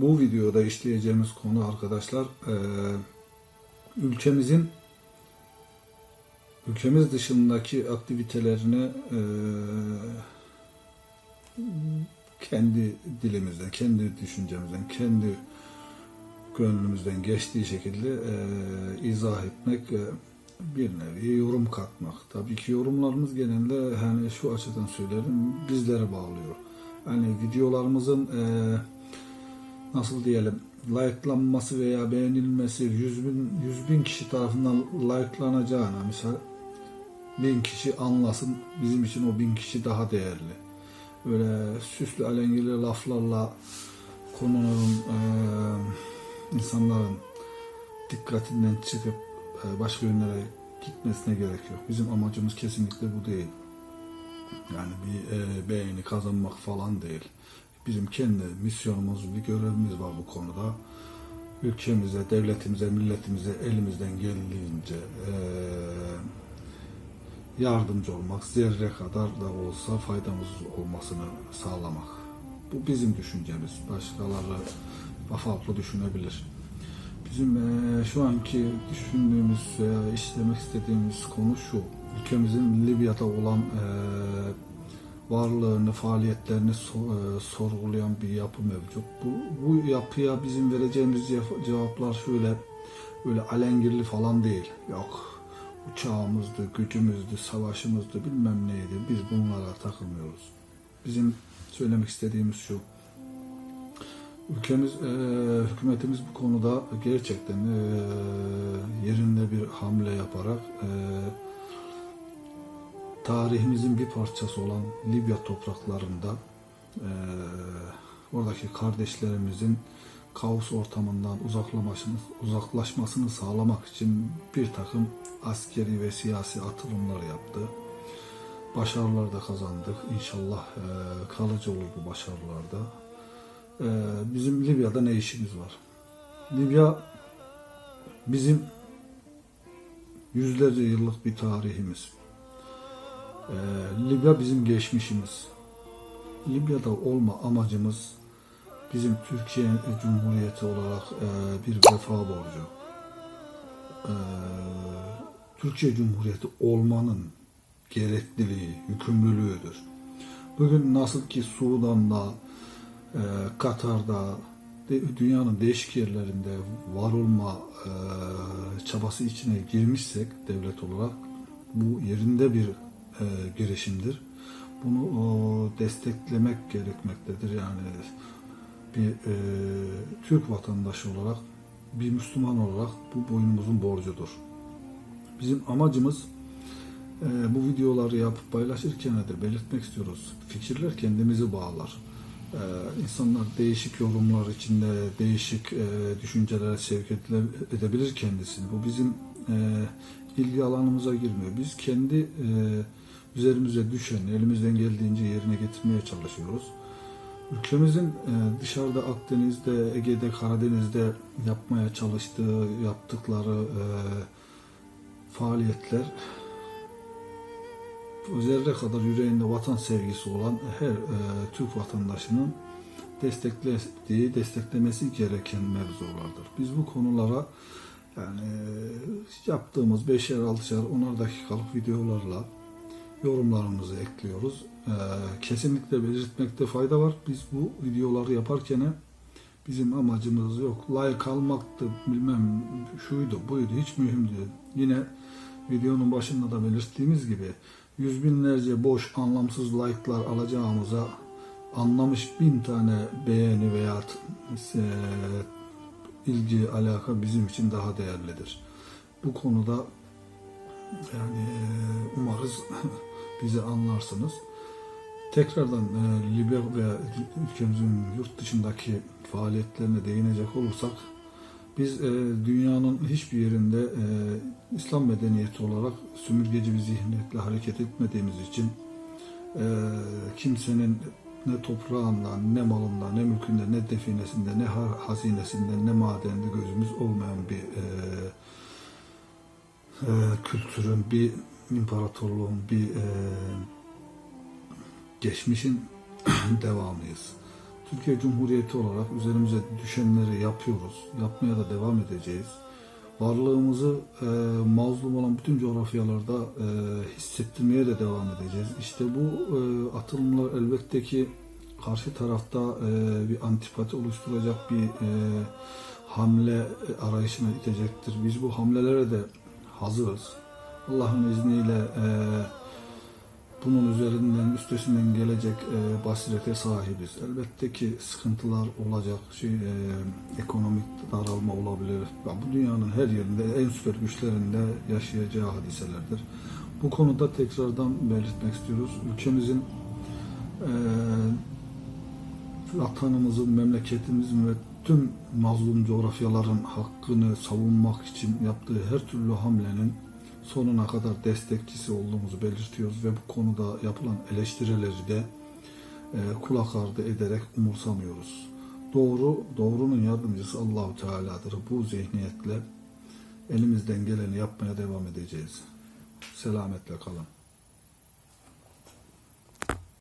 bu videoda işleyeceğimiz konu arkadaşlar e, ülkemizin ülkemiz dışındaki aktivitelerini e, kendi dilimizden, kendi düşüncemizden, kendi gönlümüzden geçtiği şekilde e, izah etmek, e, bir nevi yorum katmak. Tabii ki yorumlarımız genelde hani şu açıdan söylerim bizlere bağlıyor. Hani videolarımızın e, nasıl diyelim likelanması veya beğenilmesi 100 bin, 100 bin kişi tarafından likelanacağına misal bin kişi anlasın bizim için o bin kişi daha değerli. Böyle süslü alengili laflarla konunun e, insanların dikkatinden çıkıp e, başka yönlere gitmesine gerek yok. Bizim amacımız kesinlikle bu değil. Yani bir e, beğeni kazanmak falan değil. Bizim kendi misyonumuz, bir görevimiz var bu konuda. Ülkemize, devletimize, milletimize elimizden geldiğince e, yardımcı olmak, zerre kadar da olsa faydamız olmasını sağlamak. Bu bizim düşüncemiz. Başkaları farklı düşünebilir. Bizim eee, şu anki düşündüğümüz veya işlemek istediğimiz konu şu. Ülkemizin Libya'da olan eee, varlığını, faaliyetlerini eee, sorgulayan bir yapı mevcut. Bu, bu yapıya bizim vereceğimiz cevaplar şöyle öyle alengirli falan değil. Yok uçağımızdı, gücümüzdü, savaşımızdı, bilmem neydi. Biz bunlara takılmıyoruz. Bizim söylemek istediğimiz şu. Ülkemiz, e, hükümetimiz bu konuda gerçekten e, yerinde bir hamle yaparak e, tarihimizin bir parçası olan Libya topraklarında e, oradaki kardeşlerimizin kaos ortamından uzaklaşmasını sağlamak için bir takım askeri ve siyasi atılımlar yaptı. Başarılar da kazandık. İnşallah e, kalıcı olur bu başarılarda. Ee, bizim Libya'da ne işimiz var? Libya bizim yüzlerce yıllık bir tarihimiz. Ee, Libya bizim geçmişimiz. Libya'da olma amacımız bizim Türkiye Cumhuriyeti olarak e, bir vefa borcu. Ee, Türkiye Cumhuriyeti olmanın gerekliliği, yükümlülüğüdür. Bugün nasıl ki Sudan'da, e, Katar'da, dünyanın değişik yerlerinde var olma e, çabası içine girmişsek devlet olarak bu yerinde bir e, girişimdir. Bunu o, desteklemek gerekmektedir. Yani bir e, Türk vatandaşı olarak, bir Müslüman olarak bu boynumuzun borcudur. Bizim amacımız e, bu videoları yapıp paylaşırken de belirtmek istiyoruz. Fikirler kendimizi bağlar. Ee, insanlar değişik yorumlar içinde değişik e, düşüncelere sevk edebilir kendisini. Bu bizim e, ilgi alanımıza girmiyor. Biz kendi e, üzerimize düşen, elimizden geldiğince yerine getirmeye çalışıyoruz. Ülkemizin e, dışarıda Akdeniz'de, Ege'de, Karadeniz'de yapmaya çalıştığı, yaptıkları e, faaliyetler zerre kadar yüreğinde vatan sevgisi olan her e, Türk vatandaşının desteklediği, desteklemesi gereken mevzulardır. Biz bu konulara yani yaptığımız 5'er 6'şer 10'ar dakikalık videolarla yorumlarımızı ekliyoruz. E, kesinlikle belirtmekte fayda var. Biz bu videoları yaparken bizim amacımız yok. Like almaktı, bilmem şuydu, buydu, hiç mühim değil. Yine videonun başında da belirttiğimiz gibi yüz binlerce boş anlamsız like'lar alacağımıza anlamış bin tane beğeni veya e, ilgi alaka bizim için daha değerlidir. Bu konuda yani e, umarız bizi anlarsınız. Tekrardan e, Libya ve ülkemizin yurt dışındaki faaliyetlerine değinecek olursak biz e, dünyanın hiçbir yerinde e, İslam medeniyeti olarak sömürgeci bir zihniyetle hareket etmediğimiz için e, kimsenin ne toprağından, ne malından, ne mülkünde, ne definesinde, ne ha- hazinesinde, ne madende gözümüz olmayan bir e, e, kültürün, bir imparatorluğun, bir e, geçmişin devamıyız. Türkiye Cumhuriyeti olarak üzerimize düşenleri yapıyoruz. Yapmaya da devam edeceğiz. Varlığımızı e, mazlum olan bütün coğrafyalarda e, hissettirmeye de devam edeceğiz. İşte bu e, atılımlar elbette ki karşı tarafta e, bir antipati oluşturacak bir e, hamle arayışına itecektir. Biz bu hamlelere de hazırız. Allah'ın izniyle e, bunun üzerinden, üstesinden gelecek e, basirete sahibiz. Elbette ki sıkıntılar olacak, şey, e, ekonomik daralma olabilir. Ya bu dünyanın her yerinde, en süper güçlerinde yaşayacağı hadiselerdir. Bu konuda tekrardan belirtmek istiyoruz. Ülkemizin e, vatanımızın, memleketimizin ve tüm mazlum coğrafyaların hakkını savunmak için yaptığı her türlü hamlenin sonuna kadar destekçisi olduğumuzu belirtiyoruz ve bu konuda yapılan eleştirileri de e, kulak ardı ederek umursamıyoruz. Doğru, doğrunun yardımcısı Allahu Teala'dır. Bu zihniyetle elimizden geleni yapmaya devam edeceğiz. Selametle kalın.